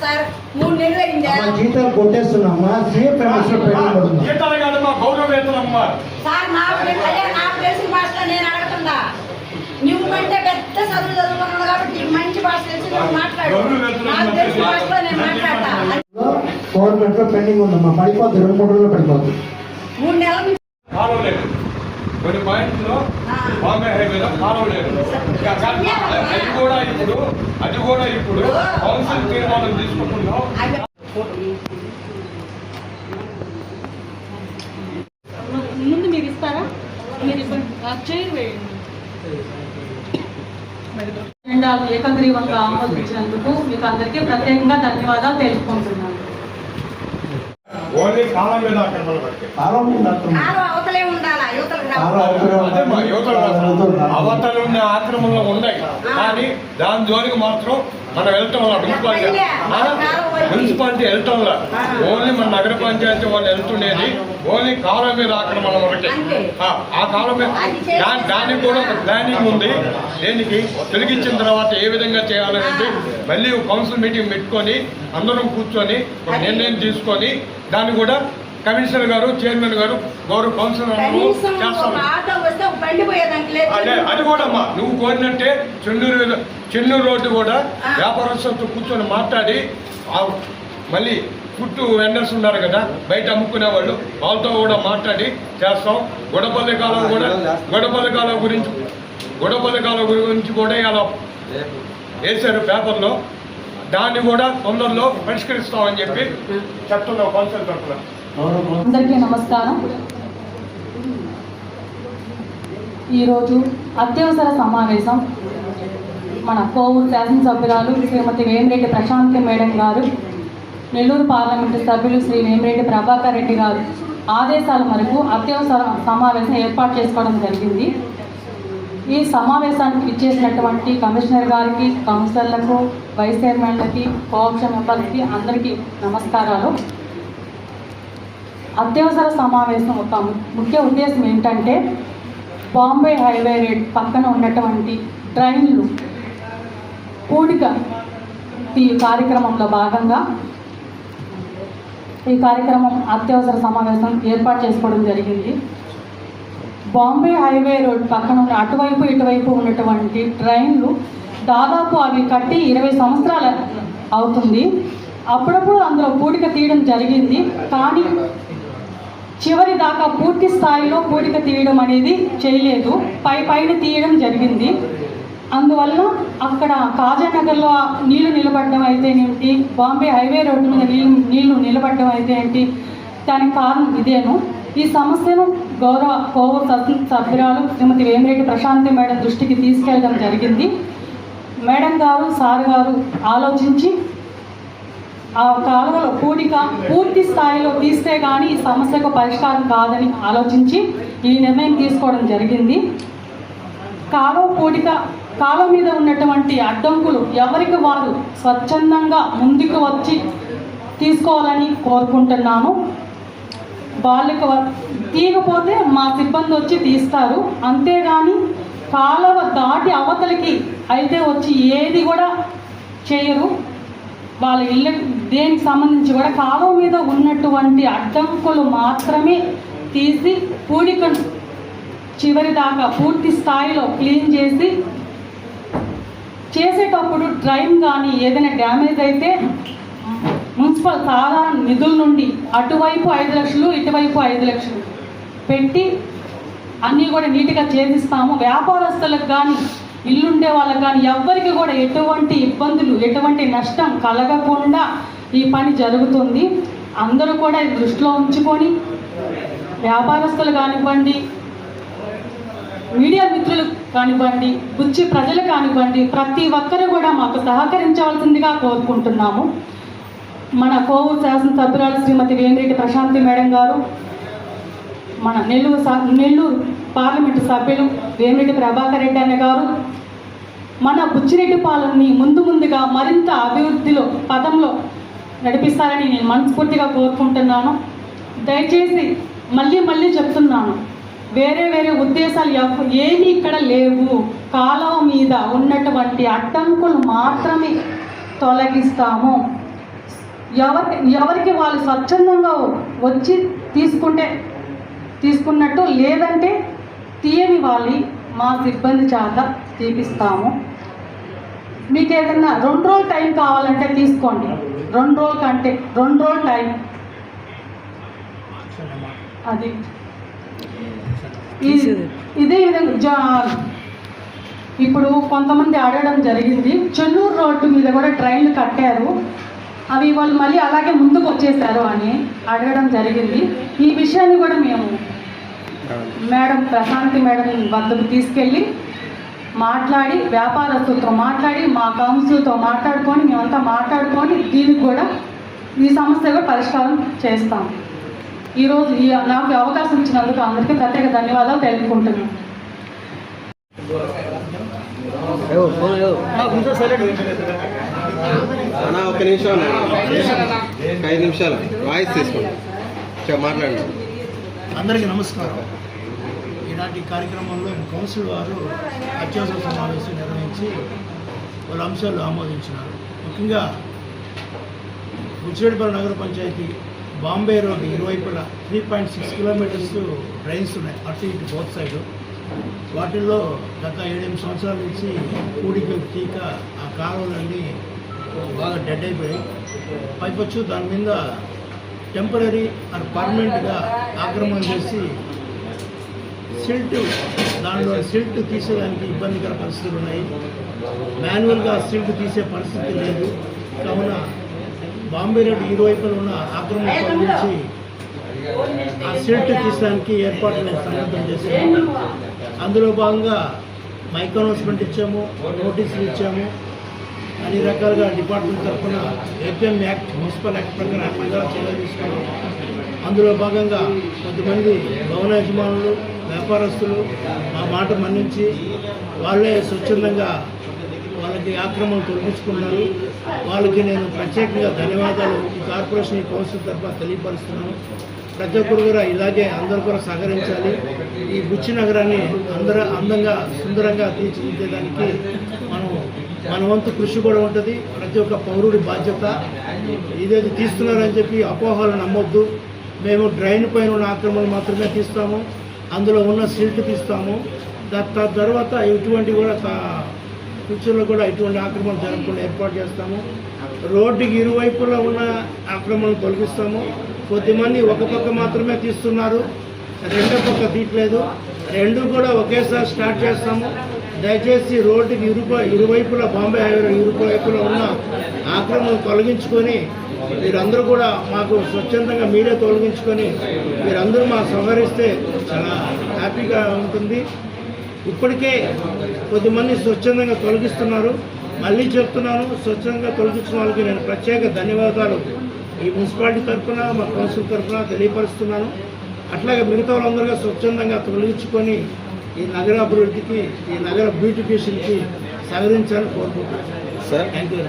Sir. మూడు నెలలు అయిందా. మా జీతాలు కొట్టేస్తున్నామ్మా సీఎం గౌరవ వేతనమ్మా సార్ నా అయ్యా నా ప్లేస్ భాష నేను అడుగుతుందా నువ్వు అంటే పెద్ద చదువు చదువుకున్నావు కాబట్టి నీకు మంచి భాష తెలిసి నువ్వు మాట్లాడు. నాకు తెలిసిన భాషలో నేను మాట్లాడతా. గవర్నమెంట్లో పెండింగ్ ఉందమ్మా. పడిపోద్ది రెండు మూడు రోజులు పడిపోద్ది. మూడు నెలల కొన్ని పాయింట్స్లో బాంబే హైవేలో కాలువ లేదు. ఇక కాదు, అది కూడా ఇప్పుడు అది కూడా ఇప్పుడు కౌన్సిల్ తీర్మానం తీసుకుంటున్నాం. ముందు మీరు ఇస్తారా? మీరు చైర్ వేయండి. ఏకగ్రీవంగా ఆమోదించినందుకు మీకు అందరికీ ప్రత్యేకంగా ధన్యవాదాలు తెలుపుకుంటున్నాను. ఓన్లీ కాలం మీద ఆక్రమణ కాలం అవతలే ఉన్న ఆక్రమణలో ఉన్నాయి కానీ దాని జోలికి మాత్రం మనం వెళ్తాం మున్సిపాలిటీ? మున్సిపాలిటీ వెళ్తాం ఓన్లీ మన నగర పంచాయతీ వాళ్ళు వెళ్తుండేది. ఓన్లీ కాలం మీద ఆక్రమణ అంతే. ఆ, కాలం మీద. దానికి కూడా ఒక ప్లానింగ్ ఉంది. దేనికి? తొలగించిన తర్వాత ఏ విధంగా చేయాలనేది. మళ్ళీ ఒక కౌన్సిల్ మీటింగ్ పెట్టుకొని అందరం కూర్చొని ఒక నిర్ణయం తీసుకొని దాన్ని కూడా కమిషనర్ గారు చైర్మన్ గారు గౌరవ కౌన్సిలర్ అదే అది కూడా అమ్మా. నువ్వు కోరినట్టే చెన్నూరు చెన్నూరు రోడ్డు కూడా వ్యాపారస్తులతో కూర్చొని మాట్లాడి ఆ మళ్ళీ చుట్టూ వెండర్స్ ఉన్నారు కదా బయట అమ్ముకునే వాళ్ళు వాళ్ళతో కూడా మాట్లాడి చేస్తాం. గొడపల్లి కాలం కూడా గొడపల్లి కాలం గురించి గొడపల్లి కాలం గురించి కూడా ఇలా వేశారు పేపర్లో. దాన్ని కూడా తొందరలో పరిష్కరిస్తామని చెప్పి చెప్తున్నాం కౌన్సిల్ తరఫున. అందరికీ నమస్కారం. ఈరోజు అత్యవసర సమావేశం మన కోవూరు శాసనసభ్యురాలు శ్రీమతి వేమిరెడ్డి ప్రశాంతి మేడం గారు నెల్లూరు పార్లమెంటు సభ్యులు శ్రీ వేమిరెడ్డి ప్రభాకర్ రెడ్డి గారు ఆదేశాల మేరకు అత్యవసర సమావేశం ఏర్పాటు చేసుకోవడం జరిగింది. ఈ సమావేశానికి ఇచ్చేసినటువంటి కమిషనర్ గారికి కౌన్సిలర్లకు వైస్ చైర్మన్లకి కోఆప్షన్ మెంబర్స్కి అందరికీ నమస్కారాలు. అత్యవసర సమావేశం ఒక ముఖ్య ఉద్దేశం ఏంటంటే బాంబే హైవే రేట్ పక్కన ఉన్నటువంటి ట్రైన్లు పూడిక ఈ కార్యక్రమంలో భాగంగా ఈ కార్యక్రమం అత్యవసర సమావేశం ఏర్పాటు చేసుకోవడం జరిగింది. బాంబే హైవే రోడ్ పక్కన ఉన్న అటువైపు ఇటువైపు ఉన్నటువంటి ట్రైన్లు దాదాపు అవి కట్టి ఇరవై సంవత్సరాలు అవుతుంది. అప్పుడప్పుడు అందులో పూడిక తీయడం జరిగింది. కానీ చివరి దాకా పూర్తి స్థాయిలో పూడిక తీయడం అనేది చేయలేదు. పై పైన తీయడం జరిగింది. అందువల్ల అక్కడ కాజానగర్లో నీళ్ళు నిలబడడం అయితే ఏంటి? బాంబే హైవే రోడ్డు మీద నీళ్ళు నీళ్ళు నిలబడడం అయితే ఏంటి? దానికి కారణం ఇదేను. ఈ సమస్యను గౌరవ కోవూరు శాసన సభ్యురాలు శ్రీమతి వేమిరెడ్డి ప్రశాంతి మేడం దృష్టికి తీసుకెళ్ళడం జరిగింది. మేడం గారు సార్ గారు ఆలోచించి ఆ కాలువలో పూడిక పూర్తి స్థాయిలో తీస్తే కానీ ఈ సమస్యకు పరిష్కారం కాదని ఆలోచించి ఈ నిర్ణయం తీసుకోవడం జరిగింది. కాలువ పూడిక కాలువ మీద ఉన్నటువంటి అడ్డంకులు ఎవరికి వారు స్వచ్ఛందంగా ముందుకు వచ్చి తీసుకోవాలని కోరుకుంటున్నాను వాళ్ళకి వ- తీయకపోతే మా సిబ్బంది వచ్చి తీస్తారు. అంతేగాని కాలవ దాటి అవతలికి అయితే వచ్చి ఏది కూడా చేయరు. వాళ్ళ ఇళ్ళ దేనికి సంబంధించి కూడా కాలువ మీద ఉన్నటువంటి అడ్డంకులు మాత్రమే తీసి పూడికను చివరి దాకా పూర్తి స్థాయిలో క్లీన్ చేసి చేసేటప్పుడు డ్రైన్ కానీ ఏదైనా డ్యామేజ్ అయితే మున్సిపల్ సాధారణ నిధుల నుండి అటువైపు ఐదు లక్షలు ఇటువైపు ఐదు లక్షలు పెట్టి అన్నీ కూడా నీట్గా చేసిస్తాము. వ్యాపారస్తులకు కానీ ఇల్లుండే వాళ్ళకి కానీ ఎవ్వరికి కూడా ఎటువంటి ఇబ్బందులు ఎటువంటి నష్టం కలగకుండా ఈ పని జరుగుతుంది. అందరూ కూడా ఇది దృష్టిలో ఉంచుకొని వ్యాపారస్తులు కానివ్వండి మీడియా మిత్రులు కానివ్వండి బుచ్చి ప్రజలు కానివ్వండి ప్రతి ఒక్కరు కూడా మాకు సహకరించవలసిందిగా కోరుకుంటున్నాము. మన కోవూరు శాసనసభ్యురాలు శ్రీమతి వేమిరెడ్డి ప్రశాంతి మేడం గారు మన నెల్లూరు సా- నెల్లూరు పార్లమెంటు సభ్యులు వేమిరెడ్డి ప్రభాకర్ రెడ్డి అన్న గారు మన బుచ్చిరెడ్డిపాలెంని ముందు ముందుగా మరింత అభివృద్ధిలో పదంలో నడిపిస్తారని నేను మనస్ఫూర్తిగా కోరుకుంటున్నాను. దయచేసి మళ్ళీ మళ్ళీ చెప్తున్నాను వేరే వేరే ఉద్దేశాలు ఎవ- ఏమీ ఇక్కడ లేవు. కాలువ మీద ఉన్నటువంటి అడ్డంకులు మాత్రమే తొలగిస్తాము. ఎవరికి ఎవరికి వాళ్ళు స్వచ్ఛందంగా వచ్చి తీసుకుంటే తీసుకున్నట్టు లేదంటే తీయని వాళ్ళని మా సిబ్బంది చేత తీపిస్తాము. మీకు ఏదైనా రెండు రోజులు టైం కావాలంటే తీసుకోండి. రెండు రోజుల కంటే రెండు రోజులు టైం. అది. ఇదే విధంగా జా- ఇప్పుడు కొంతమంది అడగడం జరిగింది. చెన్నూరు రోడ్డు మీద కూడా ట్రైన్లు కట్టారు. అవి వాళ్ళు మళ్ళీ అలాగే ముందుకు వచ్చేసారు అని అడగడం జరిగింది. ఈ విషయాన్ని కూడా మేము మేడం ప్రశాంతి మేడం వద్దకు తీసుకెళ్ళి మాట్లాడి వ్యాపారస్తులతో మాట్లాడి మా కౌన్సిల్తో మాట్లాడుకొని మేమంతా మాట్లాడుకొని దీనికి కూడా ఈ సమస్య కూడా పరిష్కారం చేస్తాం. ఈరోజు ఈ నాకు అవకాశం ఇచ్చినందుకు అందరికీ ప్రత్యేక ధన్యవాదాలు తెలుపుకుంటున్నాను. అన్నా ఒక నిమిషం ఐదు నిమిషాలు. వాయిస్ తీసుకోండి. మాట్లాడండి. అందరికీ నమస్కారం. ఈనాటి కార్యక్రమంలో కౌన్సిల్ వారు అత్యవసర సమావేశం నిర్వహించి వాళ్ళ అంశాలు ఆమోదించినారు. ముఖ్యంగా బుచ్చిరెడ్డిపల్లి నగర పంచాయతీ బాంబే రోడ్ ఇరువైపులా three point six kilometres drains ఉన్నాయి. అటు ఇటు బోత్ సైడ్ వాటిల్లో గత ఏడెనిమిది సంవత్సరాల నుంచి కూడికి తీక ఆ కాలువలన్నీ బాగా డెడ్ అయిపోయాయి. పైపచ్చు దాని మీద టెంపరీ అండ్ పర్మనెంట్గా ఆక్రమణ చేసి సిల్ట్ దానిలో సిల్ట్ తీసేదానికి ఇబ్బందికర పరిస్థితులు ఉన్నాయి. మాన్యువల్గా సిల్ట్ తీసే పరిస్థితి లేదు. కావున బాంబే రోడ్ ఇరువైపులా ఉన్న ఆక్రమణ నుంచి ఆ సిల్ట్ తీసడానికి ఏర్పాట్లు నేను సన్నద్ధం చేశాము అందులో భాగంగా మైక్ అనౌన్స్మెంట్ ఇచ్చాము నోటీసులు ఇచ్చాము. అన్ని రకాలుగా డిపార్ట్మెంట్ తరఫున ఏపీఎం యాక్ట్ మున్సిపల్ యాక్ట్ ప్రకారం అన్ని చర్యలు తీసుకున్నాం అందులో భాగంగా కొంతమంది భవన యజమానులు వ్యాపారస్తులు మా మాట మన్నించి వాళ్ళే స్వచ్ఛందంగా వాళ్ళకి ఆక్రమణ తొలగించుకున్నారు వాళ్ళకి నేను ప్రత్యేకంగా ధన్యవాదాలు. ఈ కార్పొరేషన్ ఈ కౌన్సిల్ తరఫున తెలియపరుస్తున్నాను. ప్రతి ఒక్కరు కూడా ఇలాగే అందరూ కూడా సహకరించాలి. ఈ బుచ్చి నగరాన్ని అందరూ అందంగా సుందరంగా తీర్చిదిద్దేదానికి మనం మన వంతు కృషి కూడా ఉంటుంది. ప్రతి ఒక్క పౌరుడి బాధ్యత. ఇదేది తీస్తున్నారని చెప్పి అపోహలు నమ్మొద్దు. మేము డ్రైన్ పైన ఉన్న ఆక్రమణ మాత్రమే తీస్తాము. అందులో ఉన్న సిల్ట్ తీస్తాము. దా- తర్వాత ఇటువంటి కూడా తా- ఫ్యూచర్లో కూడా ఇటువంటి ఆక్రమణ జరగకుండా ఏర్పాటు చేస్తాము. రోడ్డుకి ఇరువైపులా ఉన్న ఆక్రమణలు తొలగిస్తాము. కొద్దిమంది ఒక పక్క మాత్రమే తీస్తున్నారు రెండో పక్క తీయట్లేదు. రెండు కూడా ఒకేసారి స్టార్ట్ చేస్తాము. దయచేసి రోడ్డుకి ఇరుప ఇరువైపులా బాంబే హైవే ఇరువైపులా ఉన్న ఆక్రమణ తొలగించుకొని మీరందరూ కూడా మాకు స్వచ్ఛందంగా మీరే తొలగించుకొని మీరందరూ మాకు సహకరిస్తే చాలా హ్యాపీగా ఉంటుంది. ఇప్పటికే కొద్దిమంది స్వచ్ఛందంగా తొలగిస్తున్నారు. మళ్ళీ చెప్తున్నాను స్వచ్ఛందంగా తొలగించిన వాళ్ళకి నేను ప్రత్యేక ధన్యవాదాలు. ఈ మున్సిపాలిటీ తరఫున మా కౌన్సిల్ తరఫున తెలియపరుస్తున్నాను. అట్లాగే మిగతా వాళ్ళందరూ స్వచ్ఛందంగా తొలగించుకొని ఈ నగర అభివృద్ధికి ఈ నగర బ్యూటిఫికేషన్కి సహకరించాలని కోరుకుంటున్నాను. Sir thank you